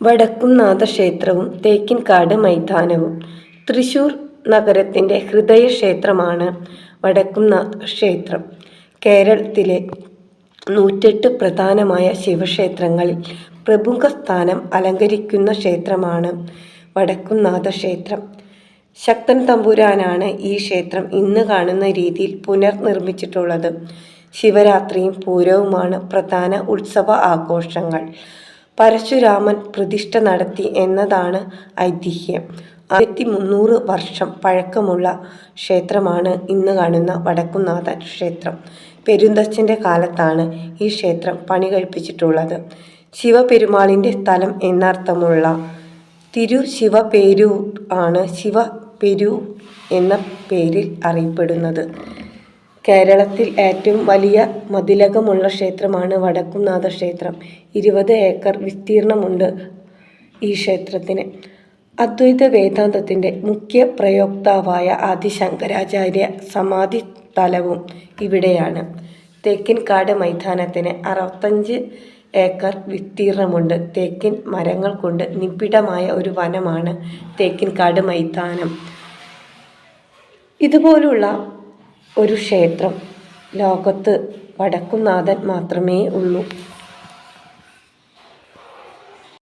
വടക്കുംനാഥ ക്ഷേത്രവും തേക്കിൻകാട് മൈതാനവും. തൃശൂർ നഗരത്തിന്റെ ഹൃദയക്ഷേത്രമാണ് വടക്കുംനാഥ ക്ഷേത്രം കേരളത്തിലെ നൂറ്റെട്ട് പ്രധാനമായ ശിവക്ഷേത്രങ്ങളിൽ പ്രമുഖ സ്ഥാനം അലങ്കരിക്കുന്ന ക്ഷേത്രമാണ് വടക്കുംനാഥ ക്ഷേത്രം ശക്തൻ തമ്പുരാനാണ് ഈ ക്ഷേത്രം ഇന്ന് കാണുന്ന രീതിയിൽ പുനർനിർമ്മിച്ചിട്ടുള്ളത്. ശിവരാത്രിയും പൂരവുമാണ് പ്രധാന ഉത്സവ ആഘോഷങ്ങൾ. പരശുരാമൻ പ്രതിഷ്ഠ നടത്തി എന്നതാണ് ഐതിഹ്യം. ആയിരത്തി മുന്നൂറ് വർഷം പഴക്കമുള്ള ക്ഷേത്രമാണ് ഇന്ന് കാണുന്ന വടക്കുംനാഥൻ ക്ഷേത്രം. പെരുന്തച്ഛന്റെ കാലത്താണ് ഈ ക്ഷേത്രം പണി കഴിപ്പിച്ചിട്ടുള്ളത് ശിവപെരുമാളിന്റെ സ്ഥലം എന്നർത്ഥമുള്ള തിരു ശിവപേരൂർ ആണ് ശിവപെരൂർ എന്ന പേരിൽ അറിയപ്പെടുന്നത്. കേരളത്തിൽ ഏറ്റവും വലിയ മതിലകമുള്ള ക്ഷേത്രമാണ് വടക്കുംനാഥ ക്ഷേത്രം. ഇരുപത് ഏക്കർ വിസ്തീർണമുണ്ട് ഈ ക്ഷേത്രത്തിന്. അദ്വൈത വേദാന്തത്തിന്റെ മുഖ്യ പ്രയോക്താവായ ആദിശങ്കരാചാര്യ സമാധി സ്ഥലവും ഇവിടെയാണ്. തേക്കിൻകാട് മൈതാനത്തിന് അറുപത്തഞ്ച് ഏക്കർ വിസ്തീർണമുണ്ട്. തേക്കിൻ മരങ്ങൾ കൊണ്ട് നിബിഡമായ ഒരു വനമാണ് തേക്കിൻകാട് മൈതാനം. ഇതുപോലുള്ള ഒരു ക്ഷേത്രം. ലോകത്ത് വടക്കുംനാഥൻ മാത്രമേ ഉള്ളൂ.